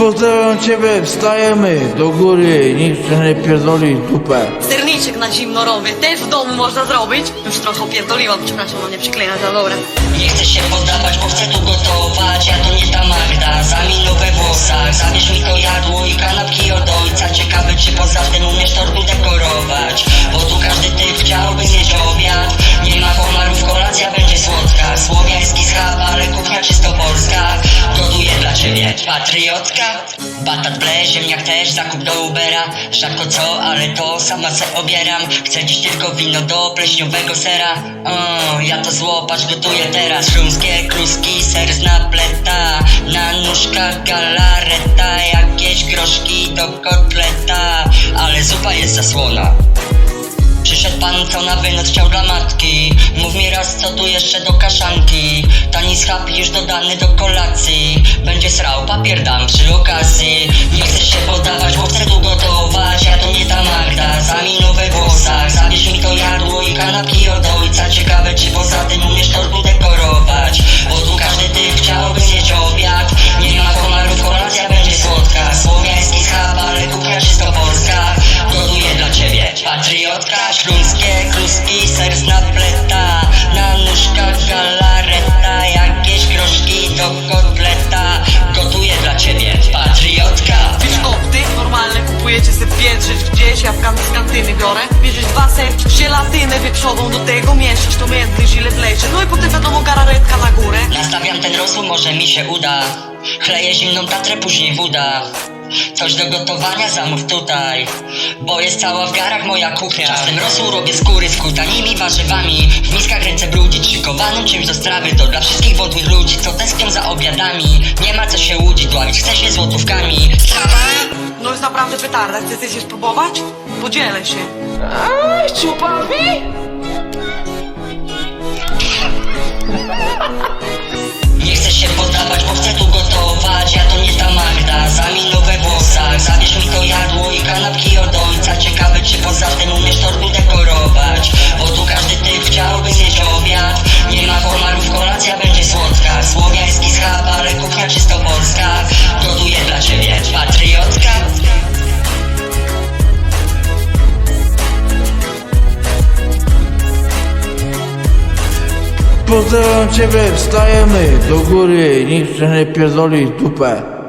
Pozdrawiam ciebie, wstajemy do góry, niech się nie pierdoli w dupę. Serniczek na zimno robię, też w domu można zrobić. Już trochę opierdoliłam, przepraszam, no nie przyklinać, ale dobra. Nie chcę się poddawać, bo chcę tu gotować Ja to nie ta Magda, za minę we włosach Zabierz mi patriotka Batat ble, ziemniak też, zakup do Ubera. Rzadko co, ale to sama se obieram. Chcę dziś tylko wino do pleśniowego sera. O, Ja to złopacz gotuję teraz. Śląskie kluski, ser z napleta. Na nóżkach galareta. Jakieś groszki do kotleta. Ale zupa jest zasłona Przyszedł pan, co na wynoc chciał dla matki. Mów mi raz, co tu jeszcze do kaszanki. Tani schab już dodany do kolacji. Będzie srał, papier dam przy okazji. Nie chcę się poddawać, bo chcę tu gotować Ja to nie ta Magda, za minę we włosach Zabierz mi to jadło i kanapki od ojca. Ciekawe, czy poza tym umiesz tortu dekorować. Bo tu każdy ty chciałby zjeść obiad gdzieś, ja w kan- z kantyny biorę. Bierzesz dwa serki, żelatynę wieprzową, do tego mieszasz to między, źle wlecie. No i potem wiadomo gararetka na górę. Nastawiam ten rosół, może mi się uda Chleję zimną tatrę, później woda Coś do gotowania zamów tutaj Bo jest cała w garach moja kuchnia Czasem rosół robię skóry z kutanymi warzywami W miskach ręce brudzić szykowanym czymś do strawy To dla wszystkich wodnych ludzi, co tęsknią za obiadami Nie ma co się łudzić, dławić chce się złotówkami No jest naprawdę petarda, chcecie spróbować? Podzielę się. Nie chcę się poddawać, bo chcę tu gotować. Ja to nie ta Magda, za minę we włosach Zabierz mi to jadło i kanapki od ojca. Ciekawe czy poza tym umiesz tortu dekorować Bo tu każdy typ chciałby zjeść obiad. Nie ma komarów, kolacja będzie słodka. Słowiański schab, ale kuchnia czysto Pozdrawiam ciebie, wstajemy do góry, niech się nie pierdoli dupę.